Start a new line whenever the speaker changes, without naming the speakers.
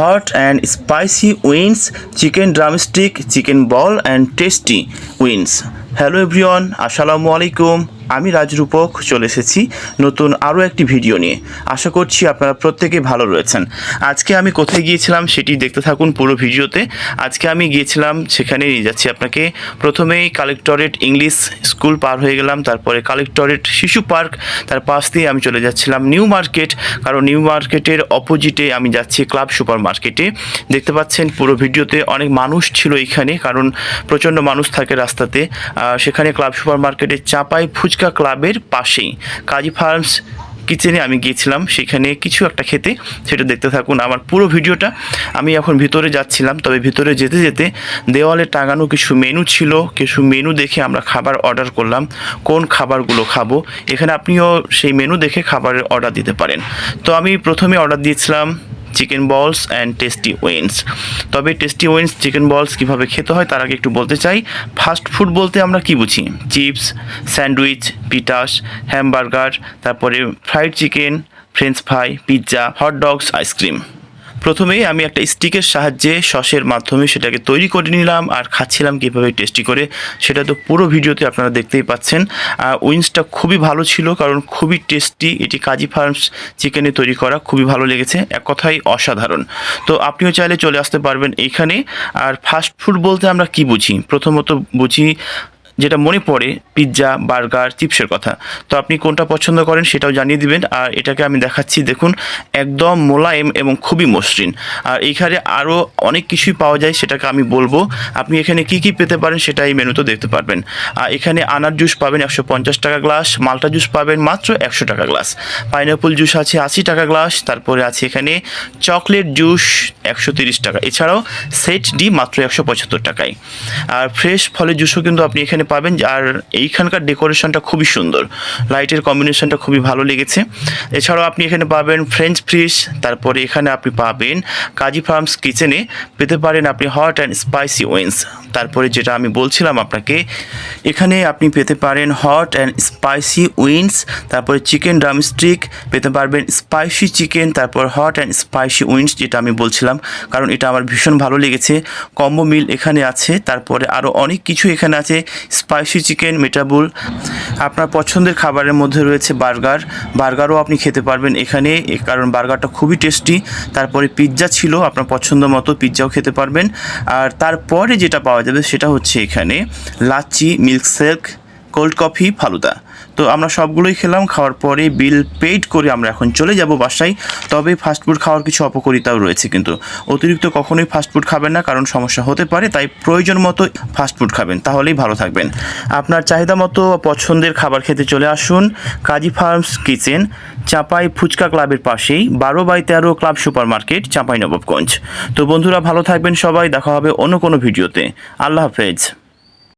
Hot and spicy wings chicken drumstick chicken ball and tasty wings hello everyone আসসালামু আলাইকুম আমি রাজরূপক চলে এসেছি নতুন আরও একটি ভিডিও নিয়ে। আশা করছি আপনারা প্রত্যেকে ভালো রয়েছেন। আজকে আমি কোথায় গিয়েছিলাম সেটি দেখতে থাকুন পুরো ভিডিওতে। আজকে আমি গিয়েছিলাম সেখানে নিয়ে যাচ্ছি আপনাকে। প্রথমেই কালেক্টরেট ইংলিশ স্কুল পার হয়ে গেলাম, তারপরে কালেক্টরেট শিশু পার্ক, তার পাশ দিয়ে আমি চলে যাচ্ছিলাম নিউ মার্কেট, কারণ নিউ মার্কেটের অপোজিটে আমি যাচ্ছি ক্লাব সুপার মার্কেটে। দেখতে পাচ্ছেন পুরো ভিডিওতে অনেক মানুষ ছিল এখানে, কারণ প্রচণ্ড মানুষ থাকে রাস্তাতে। সেখানে ক্লাব সুপার মার্কেটের চাপাই ফুচকা ক্লাবের পাশেই। কাজী ফার্মস কিচেনে আমি গিয়েছিলাম, সেখানে কিছু একটা খেতে, সেটা দেখতে থাকুন আমার পুরো ভিডিওটা। আমি এখন ভিতরে যাচ্ছিলাম, তবে ভিতরে যেতে যেতে দেওয়ালে টাঙানো কিছু মেনু ছিল, কিছু মেনু দেখে আমরা খাবার অর্ডার করলাম, কোন খাবারগুলো খাব। এখানে আপনিও সেই মেনু দেখে খাবারের অর্ডার দিতে পারেন। তো আমি প্রথমে অর্ডার দিয়েছিলাম chicken balls and tasty wings তবে টেস্টি উইন্স চিকেন বলস কীভাবে খেতে হয় তার আগে একটু বলতে চাই। ফাস্ট ফুড বলতে আমরা কি বুঝি? চিপস স্যান্ডউইচ পিটাস হ্যামবার্গার তারপরে fried chicken french fry pizza hot dogs ice cream প্রথমেই আমি একটা স্টিকের সাহায্যে সসের মাধ্যমে সেটাকে তৈরি করে নিলাম আর খাচ্ছিলাম কীভাবে টেস্টি করে, সেটা তো পুরো ভিডিওতে আপনারা দেখতেই পাচ্ছেন। উইন্সটা খুবই ভালো ছিল কারণ খুবই টেস্টি, এটি কাজী ফার্মস চিকেনে তৈরি করা খুবই ভালো লেগেছে, এক কথাই অসাধারণ। তো আপনিও চাইলে চলে আসতে পারবেন এইখানে আর ফাস্ট ফুড বলতে আমরা কি বুঝি? প্রথমত বুঝি যেটা মনে পড়ে পিৎজা বার্গার চিপসের কথা। তো আপনি কোনটা পছন্দ করেন সেটাও জানিয়ে দিবেন। আর এটাকে আমি দেখাচ্ছি, দেখুন, একদম মোলায়েম এবং খুবই মসৃণ। আর এইখানে আরও অনেক কিছুই পাওয়া যায়, সেটাকে আমি বলব। আপনি এখানে কি কি পেতে পারেন সেটা এই মেনুতে দেখতে পারবেন। আর এখানে আনার জুস পাবেন একশো পঞ্চাশ টাকা গ্লাস, মাল্টা জুস পাবেন মাত্র একশো টাকা গ্লাস। পাইনাপল জুস আছে আশি টাকা গ্লাস, তারপরে আছে এখানে চকলেট জুস একশো তিরিশ টাকা। এছাড়াও সেট ডি মাত্র একশো পঁচাত্তর টাকায়। আর ফ্রেশ ফলের জুসও কিন্তু আপনি এখানে পাবেন, আর এইখানকার ডেকোরেশনটা খুবই সুন্দর। লাইটের কম্বিনেশনটা খুবই ভালো লেগেছে। এছাড়াও আপনি এখানে পাবেন ফ্রেঞ্চ ফ্রিজ তারপরে এখানে আপনি পাবেন কাজী ফার্মস কিচেনে পেতে পারেন আপনি হট অ্যান্ড স্পাইসি উইন্স তারপরে যেটা আমি বলছিলাম আপনাকে, এখানে আপনি পেতে পারেন হট অ্যান্ড স্পাইসি উইন্স তারপরে চিকেন ড্রামস্টিক পেতে পারবেন স্পাইসি চিকেন তারপর হট অ্যান্ড স্পাইসি উইন্স যেটা আমি বলছিলাম, কারণ এটা আমার ভীষণ ভালো লেগেছে। কম্বো মিল এখানে আছে, তারপরে আরও অনেক কিছু এখানে আছে স্পাইসি চিকেন মেটাবুল আপনার পছন্দের খাবারের মধ্যে রয়েছে বার্গার বার্গারও আপনি খেতে পারবেন এখানে কারণ বার্গারটা খুবই টেস্টি তারপরে পিৎজা ছিল, আপনার পছন্দ মতো পিৎজাও খেতে পারবেন। আর তারপরে যেটা পাওয়া যাবে সেটা হচ্ছে এখানে lassi milkshake cold coffee falooda. তো আমরা সবগুলোই খেলাম, খাওয়ার পরে বিল পেইড করে আমরা এখন চলে যাব বাসায়। তবে ফাস্টফুড খাওয়ার কিছু অপকারিতাও রয়েছে কিন্তু। অতিরিক্ত কখনোই ফাস্টফুড খাবেন না, কারণ সমস্যা হতে পারে, তাই প্রয়োজন মতো ফাস্টফুড খাবেন। তাহলেই ভালো থাকবেন। আপনার চাহিদা মতো পছন্দের খাবার খেতে চলে আসুন কাজী ফার্মস কিচেন, চাপাই ফুচকা ক্লাবের পাশেই, বারো বাই তেরো club super market Chapai Nawabganj. তো বন্ধুরা, ভালো থাকবেন সবাই, দেখা হবে অন্য কোনো ভিডিওতে। আল্লাহ হাফেজ।